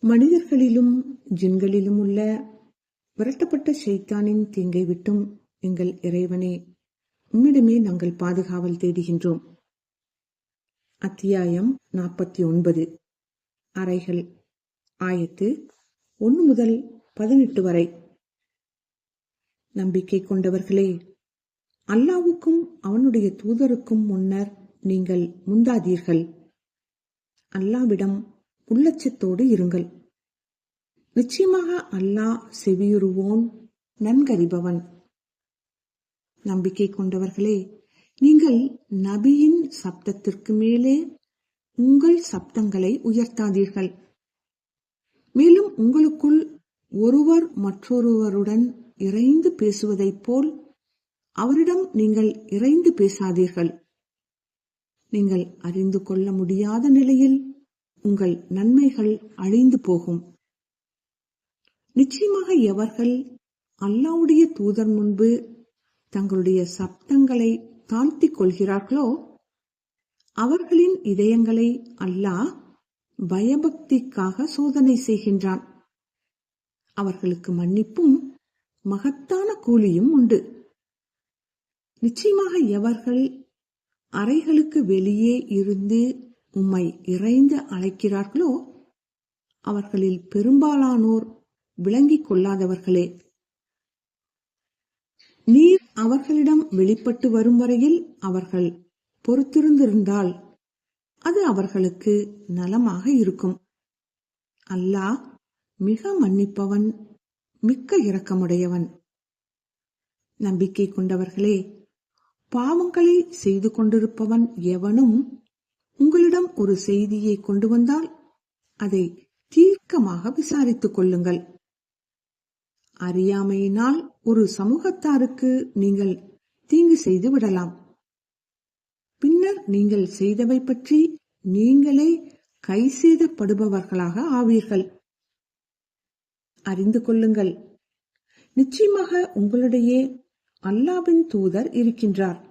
மனிதர்களிலும் ஜின்களிலும் உள்ள விரட்டப்பட்ட ஷைத்தானின் தீங்கை விட்டும் எங்கள் இறைவனே உம்மிடமே நாங்கள் பாதுகாவல் தேடுகின்றோம். அத்தியாயம் நாற்பத்தி ஒன்பது அறைகள். ஆயத்து ஒன்று முதல் பதினெட்டு வரை. நம்பிக்கை கொண்டவர்களே அல்லாவுக்கும் அவனுடைய தூதருக்கும் முன்னர் நீங்கள் முந்தாதீர்கள். அல்லாவிடம் உள்ளச்சத்தோடு இருங்கள். நிச்சயமாக அல்லாஹ் செவியுறுவோன் நன்கறிபவன். நம்பிக்கை கொண்டவர்களே நீங்கள் நபியின் சப்தத்திற்கு மேலே உங்கள் சப்தங்களை உயர்த்தாதீர்கள். மேலும் உங்களுக்குள் ஒருவர் மற்றொருவருடன் இறைந்து பேசுவதைப் போல் அவரிடம் நீங்கள் இறைந்து பேசாதீர்கள். நீங்கள் அறிந்து கொள்ள முடியாத நிலையில் உங்கள் நன்மைகள் அழிந்து போகும். நிச்சயமாக எவர்கள் அல்லாவுடைய தூதர் முன்பு தங்களுடைய சப்தங்களை தாழ்த்திக் கொள்கிறார்களோ அவர்களின் இதயங்களை அல்லாஹ் பயபக்திக்காக சோதனை செய்கின்றான். அவர்களுக்கு மன்னிப்பும் மகத்தான கூலியும் உண்டு. நிச்சயமாக எவர்கள் அறைகளுக்கு வெளியே இருந்து உம்மை இறைந்து அழைக்கிறார்களோ? அவர்களில் பெரும்பாலானோர் விளங்கிக் கொள்ளாதவர்களே. நீர் அவர்களிடம் வெளிப்பட்டு வரும் வரையில் அவர்கள் பொறுத்திருந்திருந்தால் அது அவர்களுக்கு நலமாக இருக்கும். அல்லாஹ் மிக மன்னிப்பவன் மிக்க இரக்கமுடையவன். நம்பிக்கை கொண்டவர்களே பாவங்களை செய்து கொண்டிருப்பவன் எவனும் உங்களிடம் ஒரு செய்தியை கொண்டு வந்தால் அதை தீர்க்கமாக விசாரித்துக் கொள்ளுங்கள். அறியாமையினால் ஒரு சமூகத்தாருக்கு நீங்கள் தீங்கு செய்து விடலாம். பின்னர் நீங்கள் செய்தவை பற்றி நீங்களே கை செய்தப்படுபவர்களாக ஆவீர்கள். அறிந்து கொள்ளுங்கள். நிச்சயமாக உங்களிடையே அல்லாவின் தூதர் இருக்கின்றார்.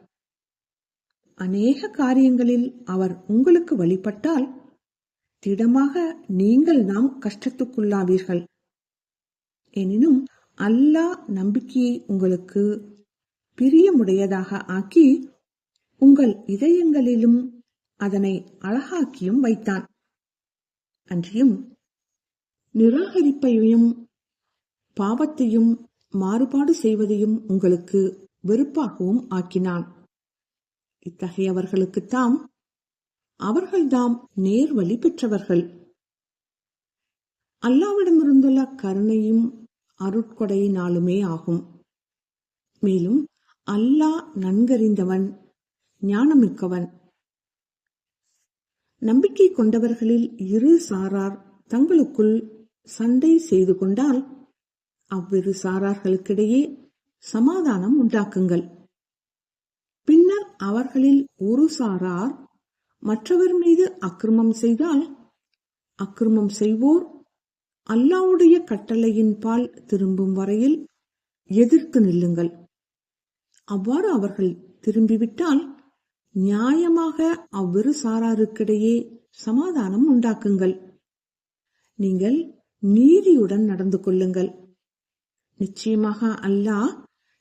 அநேக காரியங்களில் அவர் உங்களுக்கு வழிபட்டால் திடமாக நீங்கள் நாம் கஷ்டத்துக்குள்ளாவீர்கள். எனினும் அல்லாஹ் நம்பிக்கையை உங்களுக்கு பிரியமுடையதாக ஆக்கி உங்கள் இதயங்களிலும் அதனை அழகாக்கியும் வைத்தான். அன்றியும் நிராகரிப்பையும் பாவத்தையும் மாறுபாடு செய்வதையும் உங்களுக்கு வெறுப்பாகவும் ஆக்கினான். இத்தகையவர்களுக்குத்தாம் அவர்கள்தாம் நேர்வழி பெற்றவர்கள். அல்லாவிடமிருந்துள்ள கருணையும் அருட்கொடையினாலுமே ஆகும். மேலும் அல்லாஹ் நன்கறிந்தவன் ஞானமிக்கவன். நம்பிக்கை கொண்டவர்களில் இரு சாரார் தங்களுக்குள் சண்டை செய்து கொண்டால் அவ்விரு சாரார்களுக்கிடையே சமாதானம் உண்டாக்குங்கள். அவர்களில் ஒரு சாரார் மற்றவர் மீது அக்கிரமம் செய்தால் அக்கிரமம் செய்வோர் அல்லாவுடைய கட்டளையின் பால் திரும்பும் வரையில் எதிர்த்து நில்லுங்கள். அவ்வாறு அவர்கள் திரும்பிவிட்டால் நியாயமாக அவ்விரு சாராருக்கிடையே சமாதானம் உண்டாக்குங்கள். நீங்கள் நீதியுடன் நடந்து கொள்ளுங்கள். நிச்சயமாக அல்லாஹ்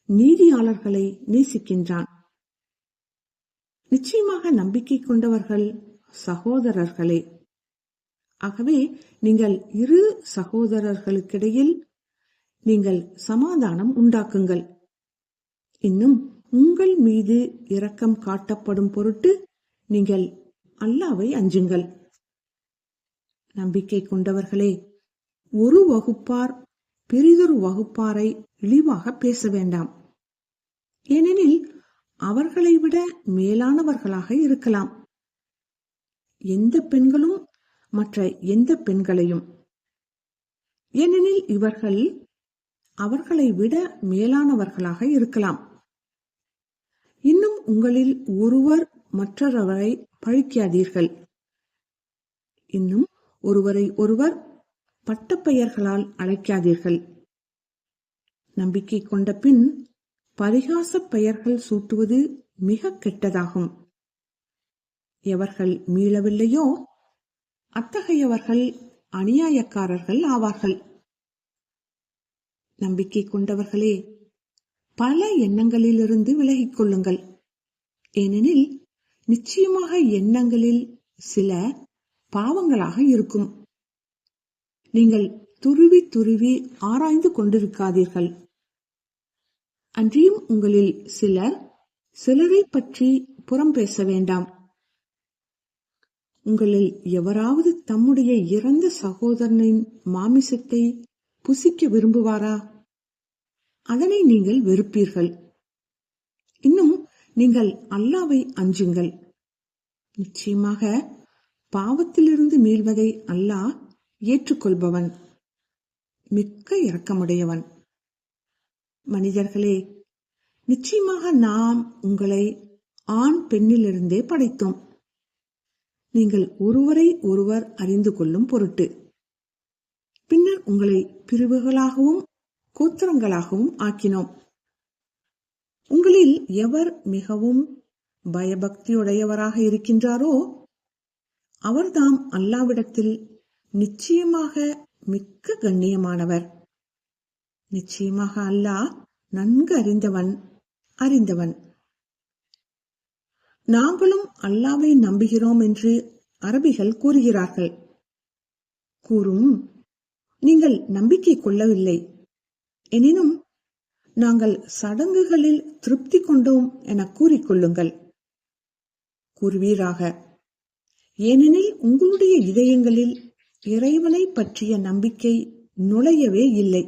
நீதியாளர்களை நேசிக்கின்றான். நிச்சயமாக நம்பிக்கை கொண்டவர்கள் சகோதரர்களே. ஆகவே நீங்கள் இரு சகோதரர்களுக்கிடையில் நீங்கள் சமாதானம் உண்டாக்குங்கள். இன்னும் உங்கள் மீது இரக்கம் காட்டப்படும் பொருட்டு நீங்கள் அல்லாவை அஞ்சுங்கள். நம்பிக்கை கொண்டவர்களே ஒரு வகுப்பார் பெரிதொரு வகுப்பாரை இழிவாக பேச வேண்டாம். ஏனெனில் அவர்களை விட மேலானவர்களாக இருக்கலாம். எந்த பெண்களும் மற்ற எந்த பெண்களையும். ஏனெனில் இவர்கள் அவர்களை விட மேலானவர்களாக இருக்கலாம். இன்னும் உங்களில் ஒருவர் மற்றொருவரை பழிக்காதீர்கள். இன்னும் ஒருவரை ஒருவர் பட்டப்பெயர்களால் அழைக்காதீர்கள். நம்பிக்கை கொண்ட பின் பரிகாச பெயர்கள் சூட்டுவது மிக கெட்டதாகும். எவர்கள் மீளவில்லையோ அத்தகையவர்கள் அநியாயக்காரர்கள் ஆவார்கள். நம்பிக்கை கொண்டவர்களே பல எண்ணங்களிலிருந்து விலகிக் கொள்ளுங்கள். ஏனெனில் நிச்சயமாக எண்ணங்களில் சில பாவங்களாக இருக்கும். நீங்கள் துருவி துருவி ஆராய்ந்து கொண்டிருக்காதீர்கள். அன்றியும் உங்களில் சிலர் சிலரை பற்றி புறம் பேச வேண்டாம். உங்களில் எவராவது தம்முடைய இறந்த சகோதரனின் மாமிசத்தை புசிக்க விரும்புவாரா? அதனை நீங்கள் வெறுப்பீர்கள். இன்னும் நீங்கள் அல்லாவை அஞ்சுங்கள். நிச்சயமாக பாவத்திலிருந்து மீள்வதை அல்லாஹ் ஏற்றுக்கொள்பவன் மிக்க இரக்கமுடையவன். மனிதர்களே நிச்சயமாக நாம் உங்களை ஆண் பெண்ணிலிருந்தே படைத்தோம். நீங்கள் ஒருவரை ஒருவர் அறிந்து கொள்ளும் பொருட்டு. பின்னர் உங்களை பிரிவுகளாகவும் கோத்திரங்களாகவும் ஆக்கினோம். உங்களில் எவர் மிகவும் பயபக்தியுடையவராக இருக்கின்றாரோ அவர்தாம் அல்லாவிடத்தில் நிச்சயமாக மிக்க கண்ணியமானவர். நிச்சயமாக அல்லாஹ் நன்கு அறிந்தவன் அறிந்தவன். நாங்களும் அல்லாவை நம்புகிறோம் என்று அரபிகள் கூறுகிறார்கள். கூறும் நீங்கள் நம்பிக்கை கொள்ளவில்லை. எனினும் நாங்கள் சடங்குகளில் திருப்தி கொண்டோம் என கூறிக்கொள்ளுங்கள் கூறுவீராக ஏனெனில் உங்களுடைய இதயங்களில் இறைவனை பற்றிய நம்பிக்கை நுழையவே இல்லை.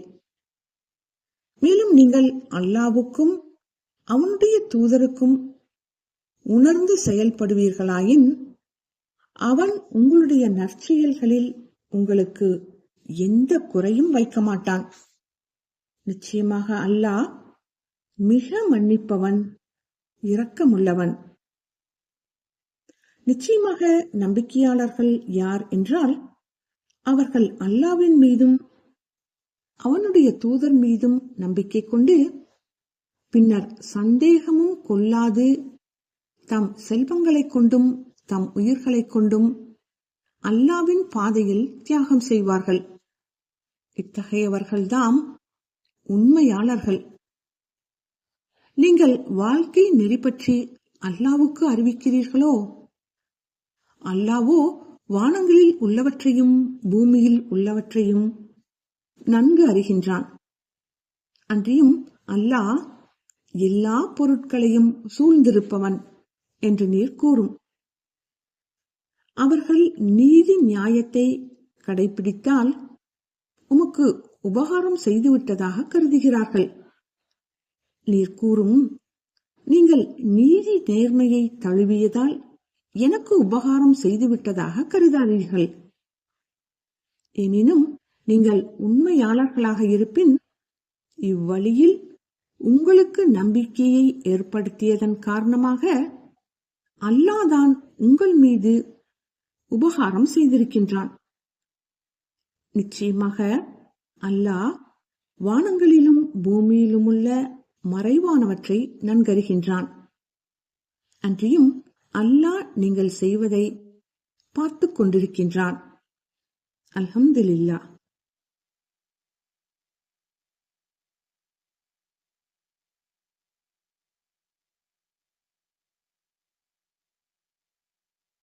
மேலும் நீங்கள் அல்லாவுக்கும் அவனுடைய தூதருக்கும் உணர்ந்து செயல்படுவீர்களாயின் அவன் உங்களுடைய நற்செயல்களில் உங்களுக்கு எந்த குறையும் வைக்க மாட்டான். நிச்சயமாக அல்லாஹ் மிக மன்னிப்பவன் இரக்கமுள்ளவன். நிச்சயமாக நம்பிக்கையாளர்கள் யார் என்றால் அவர்கள் அல்லாவின் மீதும் அவனுடைய தூதர் மீதும் நம்பிக்கை கொண்டு பின்னர் சந்தேகமும் கொள்ளாது. தம் செல்வங்களைக் கொண்டும் தம் உயிர்களைக் கொண்டும் அல்லாவின் பாதையில் தியாகம் செய்வார்கள். இத்தகையவர்கள்தாம் உண்மையாளர்கள். நீங்கள் வாழ்க்கை நெறி பற்றி அல்லாவுக்கு அறிவிக்கிறீர்களோ? அல்லாவோ வானங்களில் உள்ளவற்றையும் பூமியில் உள்ளவற்றையும் நன்கு அறிகின்றான். அன்றியும் அல்லாஹ் எல்லா பொருட்களையும் சூழ்ந்திருப்பவன் என்று நீர் கூறும். அவர்கள் நீதி நியாயத்தை கடைபிடித்தால் உமக்கு உபகாரம் செய்துவிட்டதாக கருதுகிறார்கள். நீர் கூறும் நீங்கள் நீதி நேர்மையை தழுவியதால் எனக்கு உபகாரம் செய்துவிட்டதாக கருதாதீர்கள். எனினும் நீங்கள் உண்மையாளர்களாக இருப்பின் இவ்வழியில் உங்களுக்கு நம்பிக்கையை ஏற்படுத்தியதன் காரணமாக அல்லாதான் உங்கள் மீது உபகாரம் செய்திருக்கின்றான். நிச்சயமாக அல்லாஹ் வானங்களிலும் பூமியிலும் உள்ள மறைவானவற்றை நன்கருகின்றான் அன்றியும் அல்லாஹ் நீங்கள் செய்வதை பார்த்து கொண்டிருக்கின்றான். அல்ஹம்துலில்லாஹ்.